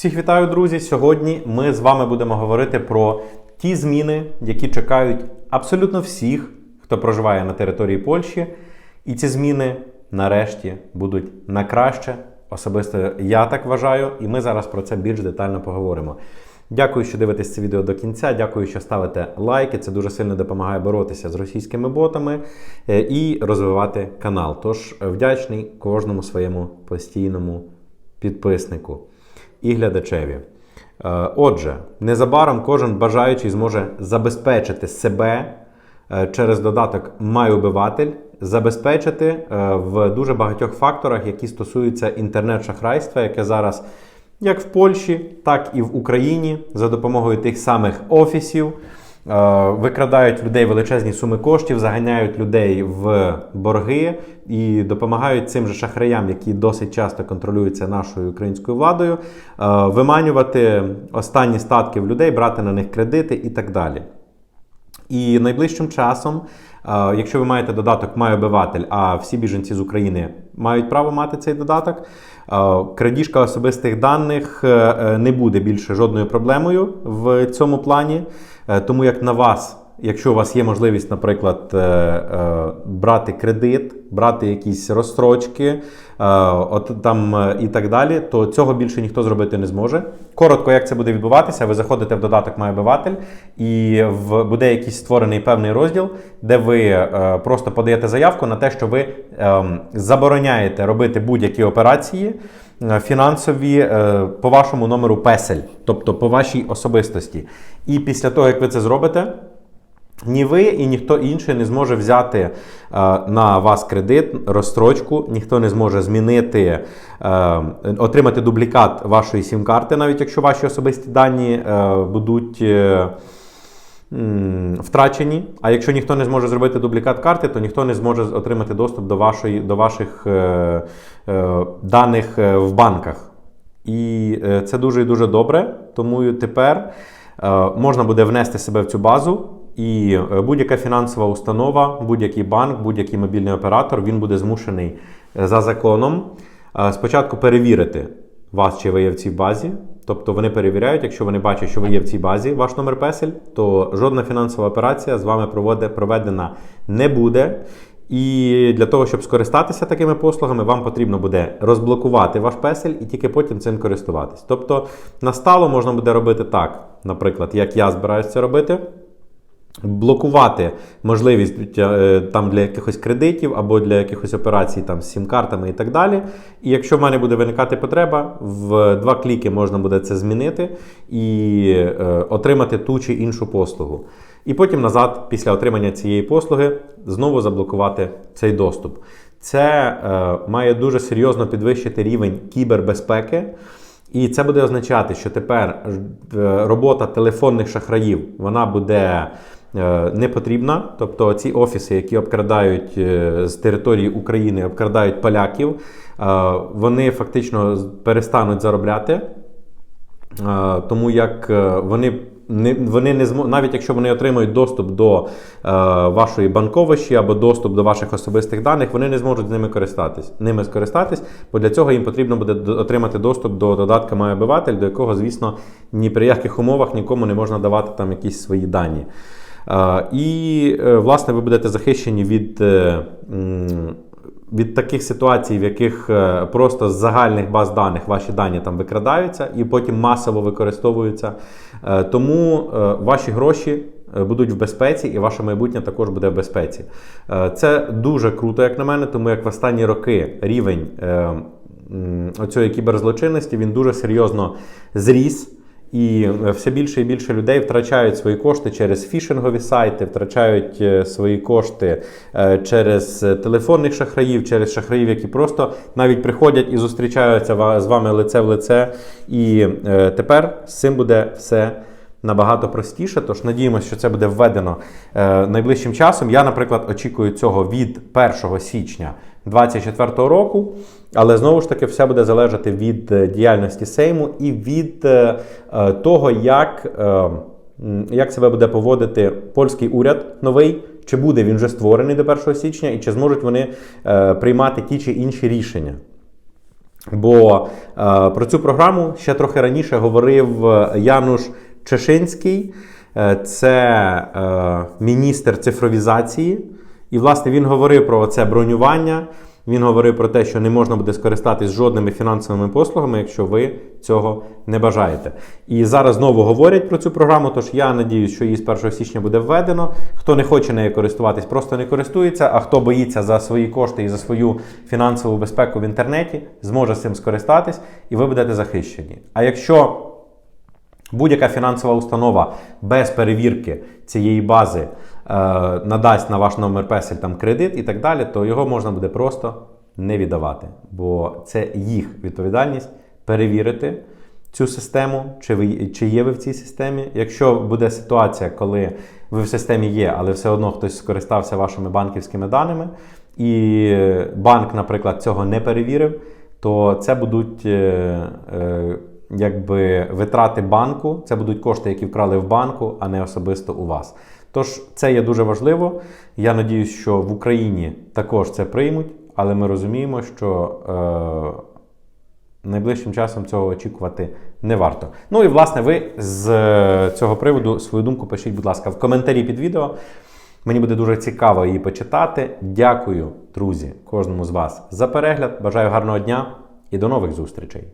Всіх вітаю, друзі! Сьогодні ми з вами будемо говорити про ті зміни, які чекають абсолютно всіх, хто проживає на території Польщі. І ці зміни нарешті будуть на краще. Особисто я так вважаю, і ми зараз про це більш детально поговоримо. Дякую, що дивитесь це відео до кінця. Дякую, що ставите лайки. Це дуже сильно допомагає боротися з російськими ботами е, і розвивати канал. Тож вдячний кожному своєму постійному підписнику і глядачеві. Е, Отже, незабаром кожен бажаючий зможе забезпечити себе е, через додаток «Майубиватель», забезпечити е, в дуже багатьох факторах, які стосуються інтернет-шахрайства, яке зараз як в Польщі, так і в Україні за допомогою тих самих офісів. Е, Викрадають людей величезні суми коштів, заганяють людей в борги і допомагають цим же шахраям, які досить часто контролюються нашою українською владою, е, виманювати останні статки в людей, брати на них кредити і так далі. І найближчим часом, якщо ви маєте додаток «Май обиватель», а всі біженці з України мають право мати цей додаток, крадіжка особистих даних е, е, не буде більше жодною проблемою в цьому плані, Е, тому як на вас. Якщо у вас є можливість, наприклад, е, е, брати кредит, брати якісь розстрочки, е, от там і так далі, то цього більше ніхто зробити не зможе. Коротко, як це буде відбуватися, ви заходите в додаток «Май обиватель» і в, буде якийсь створений певний розділ, де ви просто подаєте заявку на те, що ви е, забороняєте робити будь-які операції. Фінансові по вашому номеру песель, тобто по вашій особистості. І після того, як ви це зробите, ні ви і ніхто інший не зможе взяти е, на вас кредит, розстрочку, ніхто не зможе змінити, е, отримати дублікат вашої сім-карти, навіть якщо ваші особисті дані е, будуть. е, Втрачені, а якщо ніхто не зможе зробити дублікат карти, то ніхто не зможе отримати доступ до, вашої, до ваших е, е, даних е, в банках. І е, це дуже і дуже добре. Тому тепер е, можна буде внести себе в цю базу, і е, будь-яка фінансова установа, будь-який банк, будь-який мобільний оператор він буде змушений е, за законом е, спочатку перевірити вас, чи ви є в цій базі. Тобто вони перевіряють, якщо вони бачать, що ви є в цій базі, ваш номер песель, то жодна фінансова операція з вами проведена не буде. І для того, щоб скористатися такими послугами, вам потрібно буде розблокувати ваш песель і тільки потім цим користуватись. Тобто на стало можна буде робити так, наприклад, як я збираюся це робити. Блокувати можливість е, там для якихось кредитів або для якихось операцій там з сім-картами і так далі. І якщо в мене буде виникати потреба, в два кліки можна буде це змінити і е, отримати ту чи іншу послугу. І потім назад, після отримання цієї послуги, знову заблокувати цей доступ. Це е, має дуже серйозно підвищити рівень кібербезпеки. І це буде означати, що тепер е, робота телефонних шахраїв вона буде не потрібна. Тобто ці офіси, які обкрадають е, з території України, обкрадають поляків, е, вони фактично перестануть заробляти. Е, Тому як е, вони не вони не змо... навіть якщо вони отримують доступ до е, вашої банковищі або доступ до ваших особистих даних, вони не зможуть з ними користатись. Ними скористатись, бо для цього їм потрібно буде отримати доступ до додатка «Май обиватель», до якого, звісно, ні при яких умовах нікому не можна давати там якісь свої дані. І, е, власне, ви будете захищені від. е, від таких ситуацій, в яких е, просто з загальних баз даних ваші дані там викрадаються і потім масово використовуються. Тому ваші гроші будуть в безпеці, і ваше майбутнє також буде в безпеці. Це дуже круто, як на мене, тому як в останні роки рівень оцієї кіберзлочинності він дуже серйозно зріс. І е, все більше і більше людей втрачають свої кошти через фішингові сайти, втрачають е, свої кошти е, через телефонних шахраїв, через шахраїв, які просто навіть приходять і зустрічаються з вами лице в лице. І тепер з цим буде все. Набагато простіше, тож надіємося, що це буде введено найближчим часом. Я, наприклад, очікую цього від 1 січня 2024 року. Але знову ж таки, все буде залежати від е, діяльності Сейму і від е, е, того, як, як себе буде поводити польський уряд новий, чи буде він вже створений до 1 січня, і чи зможуть вони приймати ті чи інші рішення. Бо е, про цю програму ще трохи раніше говорив Януш Чешинський, це е, міністр цифровізації. І, власне, він говорив про це бронювання. Він говорив про те, що не можна буде скористатись жодними фінансовими послугами, якщо ви цього не бажаєте. І зараз знову говорять про цю програму. Тож я надіюсь, що її з 1 січня буде введено. Хто не хоче нею користуватись, просто не користується. А хто боїться за свої кошти і за свою фінансову безпеку в інтернеті, зможе з цим скористатись, і ви будете захищені. А якщо Будь-яка фінансова установа без перевірки цієї бази е, надасть на ваш номер песель там кредит і так далі, то його можна буде просто не віддавати. Бо це їх відповідальність перевірити цю систему, чи, ви, чи є ви в цій системі. Якщо буде ситуація, коли ви в системі є, але все одно хтось скористався вашими банківськими даними, і банк, наприклад, цього не перевірив, то це будуть. Е, е, якби витрати банку, це будуть кошти, які вкрали в банку, а не особисто у вас. Тож це є дуже важливо. Я надіюсь, що в Україні також це приймуть, але ми розуміємо, що е, найближчим часом цього очікувати не варто. Ну і власне, ви з е, цього приводу свою думку пишіть, будь ласка, в коментарі під відео. Мені буде дуже цікаво її почитати. Дякую, друзі, кожному з вас за перегляд. Бажаю гарного дня і до нових зустрічей!